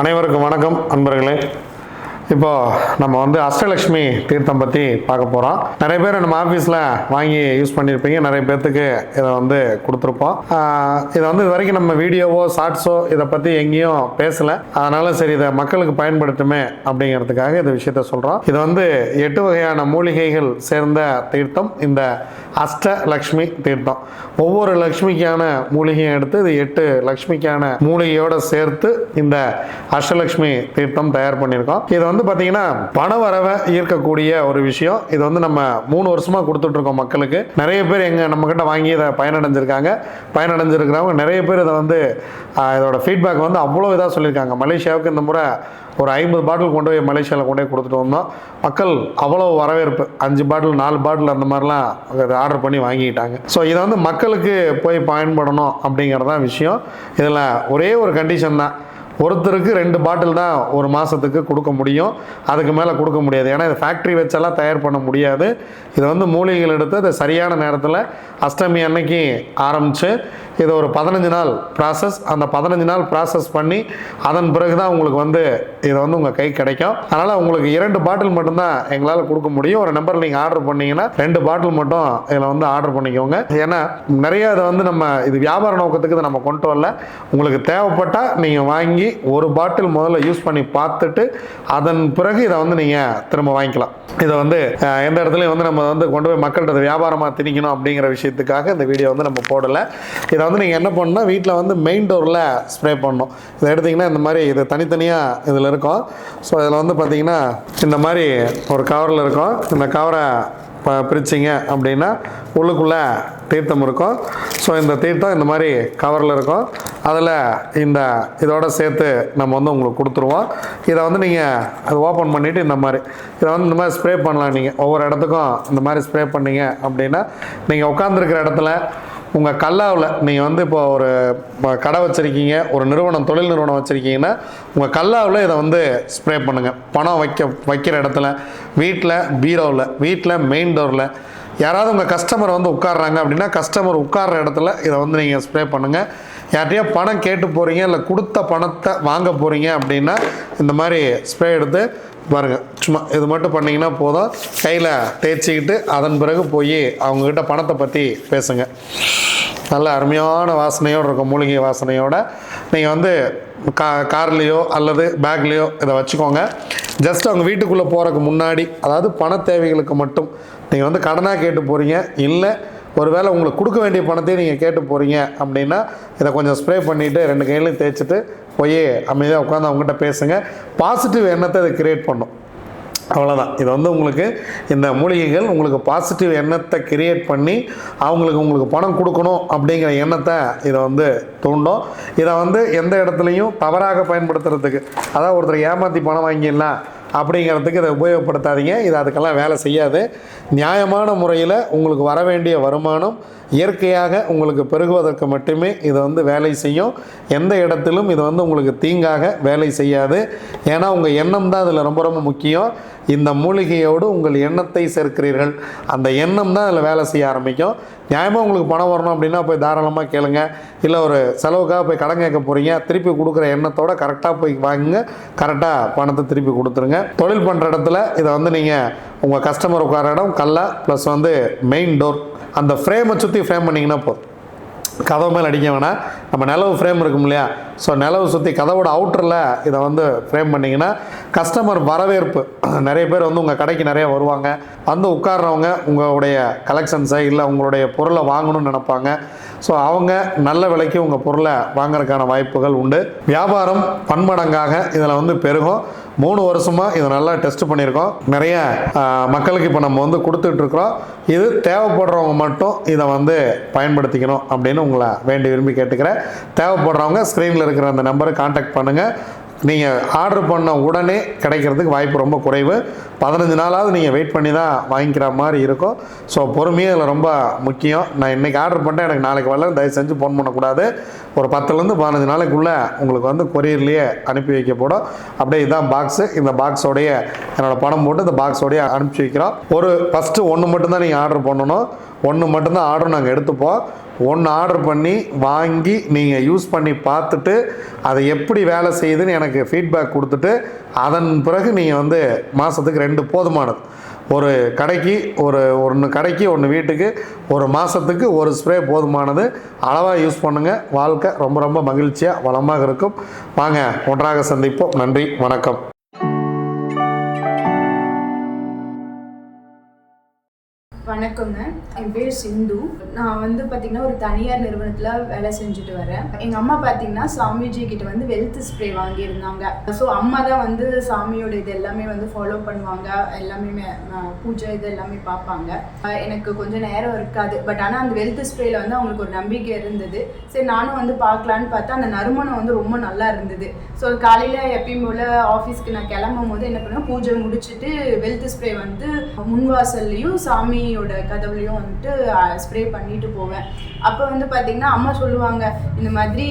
அனைவருக்கும் வணக்கம் அன்பர்களே. இப்போ நம்ம வந்து அஷ்டலக்ஷ்மி தீர்த்தம் பற்றி பார்க்க போகிறோம் நிறைய பேர் நம்ம ஆஃபீஸில் வாங்கி யூஸ் பண்ணியிருப்பீங்க நிறைய பேர்த்துக்கு இதை வந்து கொடுத்துருப்போம். இதை வந்து இது வரைக்கும் நம்ம வீடியோவோ ஷார்ட்ஸோ இதை பற்றி எங்கேயும் பேசலை. அதனால சரி இதை மக்களுக்கு பயன்படுத்துமே அப்படிங்கிறதுக்காக இந்த விஷயத்த சொல்கிறோம் இது வந்து எட்டு வகையான மூலிகைகள் சேர்ந்த தீர்த்தம். இந்த அஷ்டலக்ஷ்மி தீர்த்தம். ஒவ்வொரு லக்ஷ்மிக்கான மூலிகையும் எடுத்து இது எட்டு லக்ஷ்மிக்கான மூலிகையோடு சேர்த்து இந்த அஷ்டலக்ஷ்மி தீர்த்தம் தயார் பண்ணியிருக்கோம். இது வந்து வந்து பார்த்தீங்கன்னா பண வரவை ஈர்க்கக்கூடிய ஒரு விஷயம். இது வந்து நம்ம மூணு வருஷமாக கொடுத்துட்ருக்கோம் மக்களுக்கு. நிறைய பேர் எங்கள் நம்மக்கிட்ட வாங்கி இதை பயனடைஞ்சிருக்காங்க. பயனடைஞ்சிருக்கிறவங்க நிறைய பேர் இதை வந்து இதோட ஃபீட்பேக் வந்து அவ்வளோ இதாக சொல்லியிருக்காங்க. மலேசியாவுக்கு இந்த முறை ஒரு ஐம்பது பாட்டில் கொண்டு போய் மலேசியாவில் கொண்டு போய் கொடுத்துட்டு வந்தோம். மக்கள் அவ்வளோ வரவேற்பு. அஞ்சு பாட்டில் நாலு பாட்டில் அந்த மாதிரிலாம் ஆர்டர் பண்ணி வாங்கிக்கிட்டாங்க. ஸோ இதை வந்து மக்களுக்கு போய் பயன்படணும் அப்படிங்கிறது தான் விஷயம். இதில் ஒரே ஒரு கண்டிஷன் தான். ஒருத்தருக்கு ரெண்டு பாட்டில் தான் ஒரு மாதத்துக்கு கொடுக்க முடியும். அதுக்கு மேலே கொடுக்க முடியாது. ஏன்னா இது ஃபேக்ட்ரி வச்செல்லாம் தயார் பண்ண முடியாது. இதை வந்து மூலிகைகள் எடுத்து அதை சரியான நேரத்தில் அஷ்டமி அன்னைக்கு ஆரம்பித்து இதை ஒரு பதினஞ்சு நாள் ப்ராசஸ் அந்த பதினஞ்சு நாள் ப்ராசஸ் பண்ணி அதன் பிறகு தான் உங்களுக்கு வந்து இது வந்து உங்கள் கை கிடைக்கும். அதனால் உங்களுக்கு இரண்டு பாட்டில் மட்டும்தான் எங்களால் கொடுக்க முடியும். ஒரு நம்பர் நீங்கள் ஆர்டர் பண்ணிங்கன்னா ரெண்டு பாட்டில் மட்டும் இதில் வந்து ஆர்டர் பண்ணிக்கோங்க. ஏன்னா நிறைய இதை வந்து நம்ம இது வியாபார நோக்கத்துக்கு இதை நம்ம கொண்டு வரல. உங்களுக்கு தேவைப்பட்டால் நீங்கள் வாங்கி ஒரு பாட்டில் முதல்ல யூஸ் பண்ணி பார்த்துட்டு அதன் பிறகு இதை வந்து நீங்கள் திரும்ப வாங்கிக்கலாம். இதை வந்து எந்த இடத்துலையும் வந்து நம்ம வந்து கொண்டு போய் மக்கள்கிட்ட வியாபாரமாக திணிக்கணும் அப்படிங்கிற விஷயத்துக்காக இந்த வீடியோ வந்து நம்ம போடலை. இதை வந்து நீங்கள் என்ன பண்ணணும்னா வீட்டில் வந்து மெயின் டோரில் ஸ்ப்ரே பண்ணணும். இதை எடுத்திங்கன்னா இந்த மாதிரி இது தனித்தனியாக இதில் இருக்கும். ஸோ இதில் வந்து பார்த்தீங்கன்னா இந்த மாதிரி ஒரு கவரில் இருக்கும். இந்த கவரை பிரிச்சிங்க அப்படின்னா உள்ளுக்குள்ளே தீர்த்தம் இருக்கும். ஸோ இந்த தீர்த்தம் இந்த மாதிரி கவரில் இருக்கும். அதில் இந்த இதோட சேர்த்து நம்ம வந்து உங்களுக்கு கொடுத்துருவோம். இதை வந்து நீங்கள் அது ஓப்பன் பண்ணிவிட்டு இந்த மாதிரி இதை வந்து இந்த மாதிரி ஸ்ப்ரே பண்ணலாம் நீங்கள் ஒவ்வொரு இடத்துக்கும் இந்த மாதிரி ஸ்ப்ரே பண்ணீங்க அப்படின்னா நீங்கள் உட்காந்துருக்கிற இடத்துல உங்கள் கல்லாவில் நீங்கள் வந்து இப்போ ஒரு கடை வச்சுருக்கீங்க ஒரு நிறுவனம் தொழில் நிறுவனம் வச்சுருக்கீங்கன்னா உங்கள் கல்லாவில் இதை வந்து ஸ்ப்ரே பண்ணுங்கள் பணம் வைக்க வைக்கிற இடத்துல வீட்டில் பீரோவில் வீட்டில் மெயின் டோரில் யாராவது உங்கள் கஸ்டமர் வந்து உட்கார்றாங்க அப்படின்னா கஸ்டமர் உட்கார்ற இடத்துல இதை வந்து நீங்கள் ஸ்ப்ரே பண்ணுங்கள் யார்கிட்டயோ பணம் கேட்டு போகிறீங்க இல்லை கொடுத்த பணத்தை வாங்க போகிறீங்க அப்படின்னா இந்த மாதிரி ஸ்ப்ரே எடுத்து பாருங்கள் சும்மா இது மட்டும் பண்ணிங்கன்னா போதும். கையில் தேய்ச்சிக்கிட்டு அதன் பிறகு போய் அவங்கக்கிட்ட பணத்தை பற்றி பேசுங்க. நல்ல அருமையான வாசனையோடு இருக்கும் மூலிகை வாசனையோட. நீங்கள் வந்து கா கார்லேயோ அல்லது பேக்லேயோ இதை வச்சுக்கோங்க. ஜஸ்ட் அவங்க வீட்டுக்குள்ளே போகிறதுக்கு முன்னாடி அதாவது பண தேவைகளுக்கு மட்டும் நீங்கள் வந்து கடனாக கேட்டு போகிறீங்க இல்லை ஒருவேளை உங்களுக்கு கொடுக்க வேண்டிய பணத்தையும் நீங்கள் கேட்டு போகிறீங்க அப்படின்னா இதை கொஞ்சம் ஸ்ப்ரே பண்ணிவிட்டு ரெண்டு கையிலையும் தேய்ச்சிட்டு போய் அமைதியாக உட்காந்து அவங்ககிட்ட பேசுங்க. பாசிட்டிவ் எண்ணத்தை அதை கிரியேட் பண்ணும். அவ்வளோதான் இது வந்து உங்களுக்கு இந்த மூலிகைகள் உங்களுக்கு பாசிட்டிவ் எண்ணத்தை கிரியேட் பண்ணி அவங்களுக்கு உங்களுக்கு பணம் கொடுக்கணும் அப்படிங்கிற எண்ணத்தை இதை வந்து தூண்டும். இதை வந்து எந்த இடத்துலையும் தவறாக பயன்படுத்துறதுக்கு அதாவது ஒருத்தர் ஏமாற்றி பணம் வாங்கிடலாம் அப்படிங்கிறதுக்கு இதை உபயோகப்படுத்தாதீங்க. இது அதுக்கெல்லாம் வேலை செய்யாது. நியாயமான முறையில் உங்களுக்கு வர வேண்டிய வருமானம் இயற்கையாக உங்களுக்கு பெருகுவதற்கு மட்டுமே இது வந்து வேலை செய்யும். எந்த இடத்திலும் இது வந்து உங்களுக்கு தீங்காக வேலை செய்யாது. ஏன்னா உங்கள் எண்ணம் தான் அதில் ரொம்ப ரொம்ப முக்கியம். இந்த மூலிகையோடு உங்கள் எண்ணத்தை சேர்க்கிறீர்கள். அந்த எண்ணம் தான் அதில் வேலை செய்ய ஆரம்பிக்கும். நியாயமாக உங்களுக்கு பணம் வரணும் அப்படின்னா போய் தாராளமாக கேளுங்க. இல்லை ஒரு செலவுக்காக போய் கடன் கேட்க போகிறீங்க திருப்பி கொடுக்குற எண்ணத்தோடு கரெக்டாக போய் வாங்குங்க. கரெக்டாக பணத்தை திருப்பி கொடுத்துருங்க. தொழில் பண்ணுற இடத்துல இதை வந்து நீங்கள் உங்கள் கஸ்டமர் உட்கார இடம் கல்லை ப்ளஸ் வந்து மெயின் டோர் அந்த ஃப்ரேமை சுற்றி ஃப்ரேம் பண்ணிங்கன்னா போதும். கதவு மேலே அடிக்க வேணாம். நம்ம நிலவு ஃப்ரேம் இருக்கும் இல்லையா? ஸோ நிலவு சுற்றி கதவோட அவுட்டரில் இதை வந்து ஃப்ரேம் பண்ணிங்கன்னா கஸ்டமர் வரவேற்பு. நிறைய பேர் வந்து உங்கள் கடைக்கு நிறைய வருவாங்க. வந்து உட்கார்றவங்க உங்களுடைய கலெக்ஷன்ஸை இல்லை உங்களுடைய பொருளை வாங்கணும்னு நினைப்பாங்க. ஸோ அவங்க நல்ல விலைக்கு உங்கள் பொருளை வாங்குறதுக்கான வாய்ப்புகள் உண்டு. வியாபாரம் பன்மடங்காக இதில் வந்து பெருகும். மூணு வருஷமாக இதை நல்லா டெஸ்ட் பண்ணியிருக்கோம். நிறைய மக்களுக்கு இப்போ நம்ம வந்து கொடுத்துட்ருக்குறோம் இது தேவைப்படுறவங்க மட்டும் இதை வந்து பயன்படுத்திக்கணும் அப்படின்னு உங்களை வேண்டி விரும்பி கேட்டுக்கிறேன். தேவைப்படுறவங்க ஸ்க்ரீனில் இருக்கிற அந்த நம்பரை காண்டாக்ட் பண்ணுங்கள் நீங்கள் ஆர்டர் பண்ண உடனே கிடைக்கிறதுக்கு வாய்ப்பு ரொம்ப குறைவு. பதினஞ்சு நாளாவது நீங்கள் வெயிட் பண்ணி தான் வாங்கிக்கிற மாதிரி இருக்கும். ஸோ பொறுமையாக இதில் ரொம்ப முக்கியம். நான் இன்றைக்கி ஆர்டர் பண்ணிட்டேன். எனக்கு நாளைக்கு வரல. தயவு செஞ்சு ஃபோன் பண்ணக்கூடாது. ஒரு பத்துலேருந்து பதினஞ்சு நாளைக்குள்ளே உங்களுக்கு வந்து கொரியர்லேயே அனுப்பி வைக்கப்படும். அப்படியே இதுதான் பாக்ஸு இந்த பாக்ஸோடைய என்னோடய பணம் போட்டு இந்த பாக்ஸோடைய அனுப்பிச்சி வைக்கிறோம். ஒரு ஃபஸ்ட்டு ஒன்று மட்டும்தான் நீங்கள் ஆர்டர் பண்ணணும். ஒன்று மட்டும்தான் ஆர்டர் நாங்கள் எடுத்துப்போம். ஒன்று ஆர்டர் பண்ணி வாங்கி நீங்கள் யூஸ் பண்ணி பார்த்துட்டு அதை எப்படி வேலை செய்யுதுன்னு எனக்கு ஃபீட்பேக் கொடுத்துட்டு அதன் பிறகு நீங்கள் வந்து மாதத்துக்கு ரெண்டு போதுமானது. ஒரு கடைக்கு ஒரு ஒன்று கடைக்கு ஒன்று வீட்டுக்கு ஒரு மாதத்துக்கு ஒரு ஸ்ப்ரே போதுமானது. அளவாக யூஸ் பண்ணுங்கள் வாழ்க்கை ரொம்ப ரொம்ப மகிழ்ச்சியாக வளமாக இருக்கும். வாங்க ஒன்றாக சந்திப்போம். நன்றி வணக்கம். வணக்கங்க. என் பேர் சிந்து. நான் வந்து பார்த்தீங்கன்னா ஒரு தனியார் நிறுவனத்தில் வேலை செஞ்சுட்டு வரேன். எங்கள் அம்மா பார்த்தீங்கன்னா சாமிஜி கிட்ட வந்து வெல்த் ஸ்ப்ரே வாங்கியிருந்தாங்க. ஸோ அம்மா தான் வந்து சாமியோட இது எல்லாமே வந்து ஃபாலோ பண்ணுவாங்க. எல்லாமே மே- பூஜை இது எல்லாமே பார்ப்பாங்க. எனக்கு கொஞ்சம் நேரம் இருக்காது. பட் ஆனால் அந்த வெல்த் ஸ்ப்ரேல வந்து அவங்களுக்கு ஒரு நம்பிக்கை இருந்தது. சரி நானும் வந்து பார்க்கலான்னு பார்த்தா அந்த நறுமணம் வந்து ரொம்ப நல்லா இருந்தது. ஸோ காலையில் எப்பயும் போல் ஆஃபீஸ்க்கு நான் கிளம்பும் போது என்ன பண்ணுவேன் பூஜை முடிச்சுட்டு வெல்த் ஸ்ப்ரே வந்து முன்வாசல்லையும் சாமியோட கதவுலையும் வந்துட்டு ஸ்ப்ரே பண்ணிட்டு போவேன். அப்போ வந்து பார்த்தீங்கன்னா அம்மா சொல்லுவாங்க இந்த மாதிரி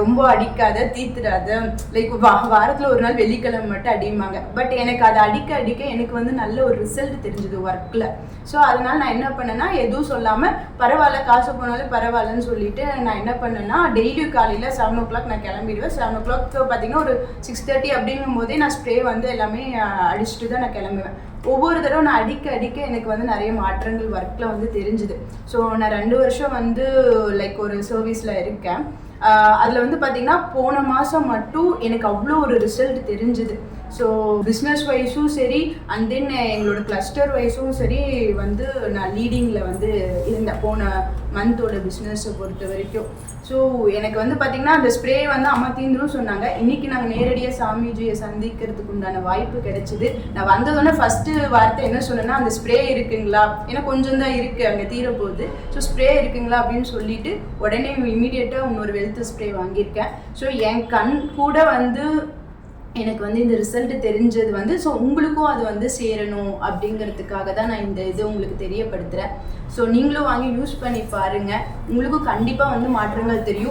ரொம்ப அடிக்காத தீத்துடாத லைக் வா வாரத்தில் ஒரு நாள் வெள்ளிக்கிழமை மட்டும் அடிம்பாங்க. பட் எனக்கு அதை அடிக்க அடிக்க எனக்கு வந்து நல்ல ஒரு ரிசல்ட் தெரிஞ்சது ஒர்க்கில் ஸோ அதனால் நான் என்ன பண்ணேன்னா எதுவும் சொல்லாமல் பரவாயில்ல காசு போனாலும் பரவாயில்லன்னு சொல்லிட்டு நான் என்ன பண்ணேன்னா டெய்லியும் காலையில் செவன் ஓ கிளாக் நான் கிளம்பிடுவேன். செவன் ஓ கிளாக் பார்த்தீங்கன்னா ஒரு சிக்ஸ் தேர்ட்டி அப்படிங்கும் போதே நான் ஸ்ப்ரே வந்து எல்லாமே அடிச்சுட்டு தான் நான் கிளம்புவேன். ஒவ்வொரு தடவை நான் அடிக்க அடிக்க எனக்கு வந்து நிறைய மாற்றங்கள் ஒர்க்கில் வந்து தெரிஞ்சுது. ஸோ நான் ரெண்டு வருஷம் வந்து லைக் ஒரு சர்வீஸில் இருக்கேன். அதில் வந்து பார்த்தீங்கன்னா போன மாதம் மட்டும் எனக்கு அவ்வளோ ஒரு ரிசல்ட் தெரிஞ்சுது. ஸோ பிஸ்னஸ் வைஸும் சரி அண்ட் தென் எங்களோட கிளஸ்டர் வைஸும் சரி வந்து நான் லீடிங்கில் வந்து இருந்தேன். போன மந்தோட பிஸ்னஸை பொறுத்த வரைக்கும். ஸோ எனக்கு வந்து பார்த்தீங்கன்னா அந்த ஸ்ப்ரே வந்து அம்மா தீந்துரும் சொன்னாங்க. இன்னைக்கு நாங்கள் நேரடியாக சாமிஜியை சந்திக்கிறதுக்கு உண்டான வாய்ப்பு கிடைச்சிது. நான் வந்ததோடனே ஃபஸ்ட்டு வார்த்தை என்ன சொன்னேன்னா அந்த ஸ்ப்ரே இருக்குங்களா? ஏன்னா கொஞ்சம் தான் இருக்குது அங்கே தீரப்போகுது. ஸோ ஸ்ப்ரே இருக்குங்களா அப்படின்னு சொல்லிட்டு உடனே இமீடியட்டாக இன்னொரு வெல்த் ஸ்ப்ரே வாங்கியிருக்கேன். ஸோ என் கண் கூட வந்து எனக்கு வந்து இந்த ரிசல்ட் தெரிஞ்சது வந்து ஸோ உங்களுக்கும் அது வந்து சேரணும் அப்படிங்கிறதுக்காக தான் நான் இந்த இது உங்களுக்கு தெரியப்படுத்துகிறேன் ஸோ நீங்களும் வாங்கி யூஸ் பண்ணி பாருங்கள் உங்களுக்கும் கண்டிப்பாக வந்து மாற்றங்கள் தெரியும்.